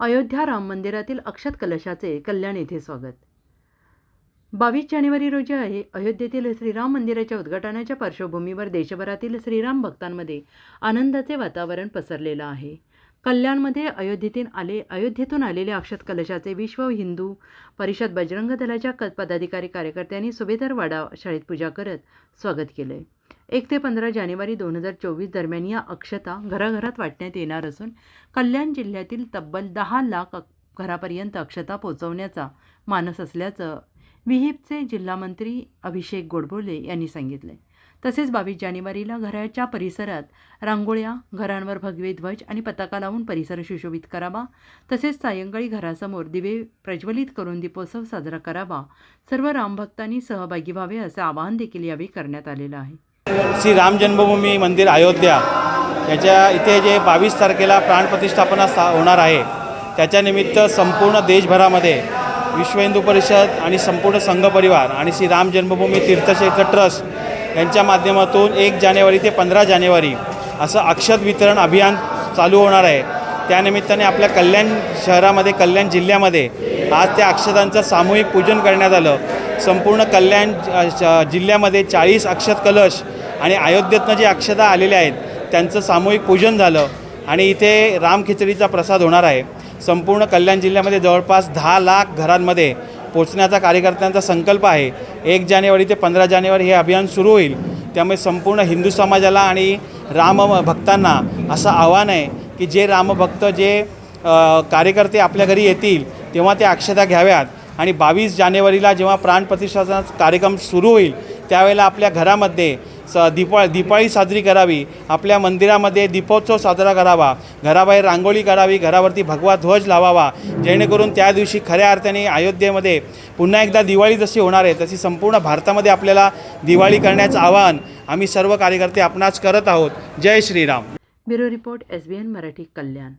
अयोध्या राम मंदिरातील अक्षत कलशाचे कल्याण येथे स्वागत. बावीस जानेवारी रोजी आहे. अयोध्येतील श्रीराम मंदिराच्या उद्घाटनाच्या पार्श्वभूमीवर देशभरातील श्रीराम भक्तांमध्ये आनंदाचे वातावरण पसरलेलं आहे. कल्याणमध्ये अयोध्येतून आले अयोध्येतून आलेल्या अक्षत कलशाचे विश्व हिंदू परिषद बजरंग दलाच्या क पदाधिकारी कार्यकर्त्यांनी सुभेदार वाडा शाळेत पूजा करत स्वागत केलं आहे एक ते पंधरा जानेवारी दोन हजार चोवीस दरम्यान या अक्षता घराघरात वाटण्यात येणार असून कल्याण जिल्ह्यातील तब्बल दहा लाख घरापर्यंत अक्षता पोहोचवण्याचा मानस असल्याचं विहिपचे जिल्हामंत्री अभिषेक गोडबोले यांनी सांगितले. तसेच बावीस जानेवारीला घराच्या परिसरात रांगोळ्या घरांवर भगवे ध्वज आणि पताका लावून परिसर सुशोभित करावा. तसेच सायंकाळी घरासमोर दिवे प्रज्वलित करून दीपोत्सव साजरा करावा. सर्व रामभक्तांनी सहभागी व्हावे असं आवाहन देखील यावेळी करण्यात आलेलं आहे. श्री राम जन्मभूमी मंदिर अयोध्या. याच्या इथे जे बावीस तारखेला प्राणप्रतिष्ठापना सा होणार आहे त्याच्यानिमित्त संपूर्ण देशभरामध्ये विश्व हिंदू परिषद आणि संपूर्ण संघ परिवार आणि श्री राम जन्मभूमी तीर्थक्षेत्र ट्रस्ट यांच्या माध्यमातून एक जानेवारी ते पंधरा जानेवारी असं अक्षत वितरण अभियान चालू होणार आहे. त्यानिमित्ताने आपल्या कल्याण शहरामध्ये कल्याण जिल्ह्यामध्ये आज त्या अक्षतांचं सामूहिक पूजन करण्यात आलं. संपूर्ण कल्याण जिल्ह्यामध्ये चाळीस अक्षत कलश आणि अयोध्येतनं जे अक्षता आलेल्या आहेत त्यांचं सामूहिक पूजन झालं आणि इथे राम खिचडीचा प्रसाद होणार आहे. संपूर्ण कल्याण जिल्ह्यामध्ये जवळपास दहा लाख घरांमध्ये पोचण्याचा कार्यकर्त्यांचा संकल्प आहे. एक जानेवारी ते पंधरा जानेवारी हे अभियान सुरू होईल. त्यामुळे संपूर्ण हिंदू समाजाला आणि राम भक्तांना असं आव्हान आहे की जे रामभक्त जे कार्यकर्ते आपल्या घरी येतील तेव्हा ते अक्षता घ्याव्यात. आणि बावीस जानेवारीला जेव्हा प्राणप्रतिष्ठाचा कार्यक्रम सुरू होईल त्यावेळेला आपल्या घरामध्ये स दीपा दिपाळी साजरी करावी. आपल्या मंदिरामध्ये दीपोत्सव साजरा करावा. घराबाहेर रांगोळी करावी घरावरती भगवा ध्वज लावावा. जेणेकरून त्या दिवशी खऱ्या अर्थाने अयोध्येमध्ये पुन्हा एकदा दिवाळी जशी होणार आहे तशी संपूर्ण भारतामध्ये आपल्याला दिवाळी करण्याचं आवाहन आम्ही सर्व कार्यकर्ते आपणास करत आहोत. जय Shriram. Bureau report S B N Marathi Kalyan.